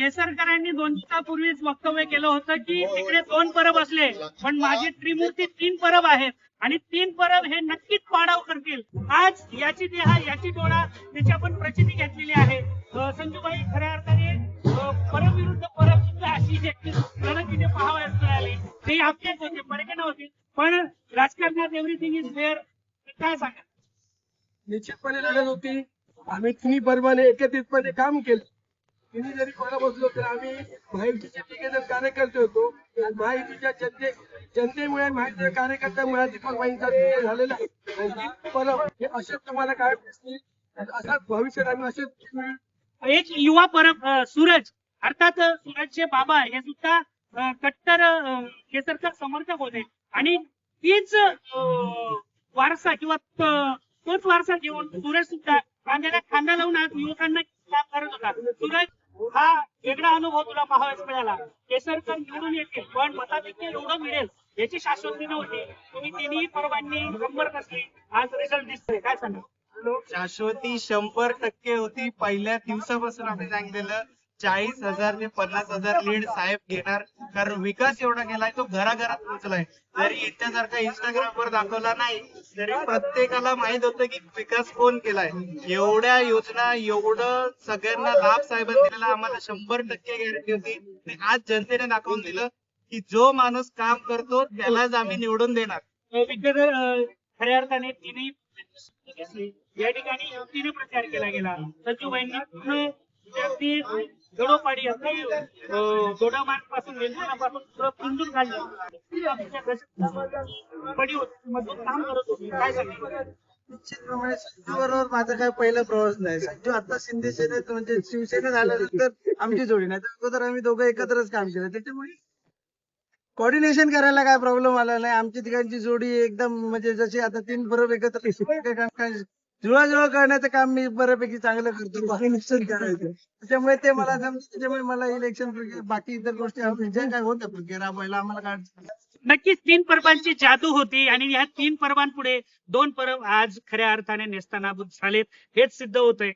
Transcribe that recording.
केसरकरांनी दोन दिवसापूर्वीच वक्तव्य केलं होतं की तिकडे दोन परब असले पण माझी त्रिमूर्ती तीन परब आहेत आणि तीन परब हे नक्कीच पाडाव करतील. आज याची देहा याची डोळा त्याची आपण प्रचिती घेतलेली आहे. संजूबाई खऱ्या अर्थाने परब विरुद्ध परब सुद्धा अशी एक लढत तिथे पाहावयास मिळाली. ते आपलेच होते परके नव्हते पण राजकारणात एव्हरीथिंग इज फेअर काय सांगा निश्चितपणे लढत होती. आम्ही तिन्ही परमाने एकत्रितपणे काम केलं. तिने जरी कोणा बसलो तर आम्ही माहितीचे तिघे जण कार्यकर्ते होतो. आणि माहितीच्या जनते जनतेमुळे माहितीच्या कार्यकर्त्यामुळे दीपक भाईंचा झालेला आहे. परब हे असेच तुम्हाला काय असाच भविष्यात आम्ही असेच एक युवा परब सूरज. अर्थात सूरजचे बाबा हे सुद्धा कट्टर अं, केसरकर समर्थक होते. आणि तीच वारसा किंवा तोच वारसा घेऊन सूरज सुद्धा खांद्याला खांदा लावून आज युवकांना काम करत होता. सूरज हा वेगळा अनुभव तुला पाहावयास मिळाला. केसरकर निवडून येतील पण मताधिक्य एवढं मिळेल याची शाश्वती नव्हती तुम्ही तिन्ही परवानगी शंभर कसली आज रिझल्ट दिसतोय. काय सांगा शाश्वती शंभर टक्के होती. पहिल्या दिवसापासून आम्ही सांगलेलं चाळीस हजार ते पन्नास हजार लीड साहेब घेणार. कारण विकास एवढा केलाय तो घराघरात पोहोचलाय. जरी इतक्यासारखा इंस्टाग्राम वर दाखवला नाही तरी प्रत्येकाला माहीत होतं की विकास कोण केलाय. एवढ्या योजना एवढं सगळ्यांना लाभ साहेबांनी दिलेला आम्हाला शंभर टक्के गॅरंटी होती. आणि आज जनतेने दाखवून दिलं की जो माणूस काम करतो त्यालाच आम्ही निवडून देणार. खऱ्या अर्थाने तिने या ठिकाणी युतीने प्रचार केला गेला. संजूबाईंनी पूर्ण गडोपाडी अगदी दोडामार्गपासून पुढं पिंजून घशात पडी मधून काम करत होती. काय सांगितलं निश्चितप्रमाणे माझा काय पहिला प्रवास नाही. संजू आता शिंदे सेनेत म्हणजे शिवसेना झाल्यानंतर आमची जोडी. नाही तर अगोदर आम्ही दोघं एकत्रच काम केलं. त्याच्यामुळे कोऑर्डिनेशन करायला काय प्रॉब्लेम आला नाही. आमची तिघांची जोडी एकदम म्हणजे जशी आता तीन बरोबर एकत्र काम काय जुळाजुळा करण्याचं काम मी बऱ्यापैकी चांगलं करतो कोऑर्डिनेशन करायचं त्याच्यामुळे ते मला जमतं. त्याच्यामुळे मला इलेक्शन बाकी इतर गोष्टी जे काय होतं प्रक्रिया राबवायला आम्हाला काय. नक्कीच तीन पर्वांची जादू होती आणि या तीन पर्वांपुढे दोन पर्व आज खऱ्या अर्थाने नेस्तानाबूत झालेत हेच सिद्ध होतंय